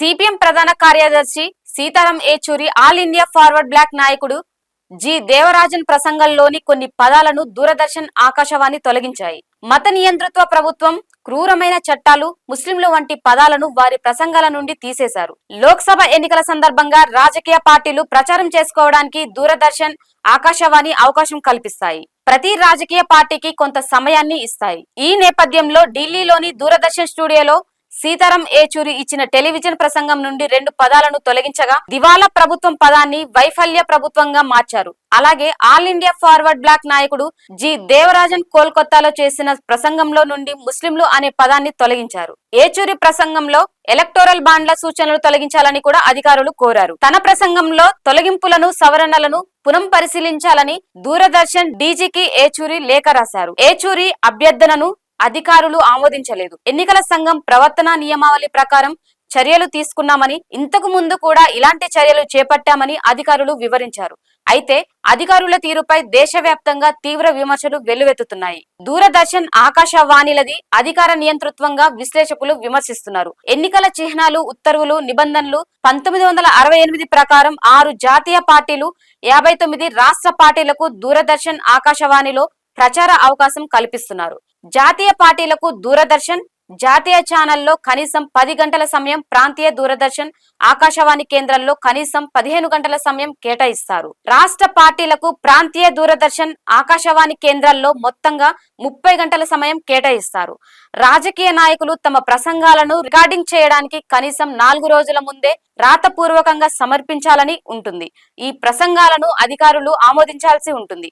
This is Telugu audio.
సిపిఎం ప్రధాన కార్యదర్శి Sitaram Yechury all India forward bloc నాయకుడు జి దేవరాజన్ ప్రసంగంలోని కొన్ని పదాలను దూరదర్శన్ ఆకాశవాణి తొలగించాయి. మత నియంతృత్వ ప్రభుత్వం క్రూరమైన చట్టాలు ముస్లింలు వంటి పదాలను వారి ప్రసంగాల నుండి తీసేశారు. లోక్సభ ఎన్నికల సందర్భంగా రాజకీయ పార్టీలు ప్రచారం చేసుకోవడానికి దూరదర్శన్ ఆకాశవాణి అవకాశం కల్పిస్తాయి. ప్రతి రాజకీయ పార్టీకి కొంత సమయాన్ని ఇస్తాయి. ఈ నేపథ్యంలో ఢిల్లీలోని దూరదర్శన్ స్టూడియోలో సీతారాం ఏచూరి ఇచ్చిన టెలివిజన్ ప్రసంగం నుండి రెండు పదాలను తొలగించగా దివాలా ప్రభుత్వం పదాన్ని వైఫల్య ప్రభుత్వంగా మార్చారు. అలాగే ఆల్ ఇండియా ఫార్వర్డ్ బ్లాక్ నాయకుడు జి దేవరాజన్ కోల్కతాలో చేసిన ప్రసంగంలో నుండి ముస్లింలు అనే పదాన్ని తొలగించారు. ఏచూరి ప్రసంగంలో ఎలక్టోరల్ బాండ్ల సూచనలు తొలగించాలని కూడా అధికారులు కోరారు. తన ప్రసంగంలో తొలగింపులను సవరణలను పునం పరిశీలించాలని దూరదర్శన్ డీజీకి ఏచూరి లేఖ రాశారు. ఏచూరి అభ్యర్థనను అధికారులు ఆమోదించలేదు. ఎన్నికల సంఘం ప్రవర్తన నియమావళి ప్రకారం చర్యలు తీసుకున్నామని ఇంతకు ముందు కూడా ఇలాంటి చర్యలు చేపట్టామని అధికారులు వివరించారు. అయితే అధికారుల తీరుపై దేశవ్యాప్తంగా తీవ్ర విమర్శలు వెల్లువెత్తుతున్నాయి. దూరదర్శన్ ఆకాశవాణిలది అధికార నియంతృత్వంగా విశ్లేషకులు విమర్శిస్తున్నారు. ఎన్నికల చిహ్నాలు ఉత్తర్వులు నిబంధనలు పంతొమ్మిది వందల అరవై ఎనిమిది ప్రకారం ఆరు జాతీయ పార్టీలు యాభై తొమ్మిది రాష్ట్ర పార్టీలకు దూరదర్శన్ ఆకాశవాణిలో ప్రచార అవకాశం కల్పిస్తున్నారు. జాతీయ పార్టీలకు దూరదర్శన్ జాతీయ ఛానల్లో కనీసం పది గంటల సమయం ప్రాంతీయ దూరదర్శన్ ఆకాశవాణి కేంద్రంలో కనీసం పదిహేను గంటల సమయం కేటాయిస్తారు. రాష్ట్ర పార్టీలకు ప్రాంతీయ దూరదర్శన్ ఆకాశవాణి కేంద్రాల్లో మొత్తంగా ముప్పై గంటల సమయం కేటాయిస్తారు. రాజకీయ నాయకులు తమ ప్రసంగాలను రికార్డింగ్ చేయడానికి కనీసం నాలుగు రోజుల ముందే రాతపూర్వకంగా సమర్పించాలని ఉంటుంది. ఈ ప్రసంగాలను అధికారులు ఆమోదించాల్సి ఉంటుంది.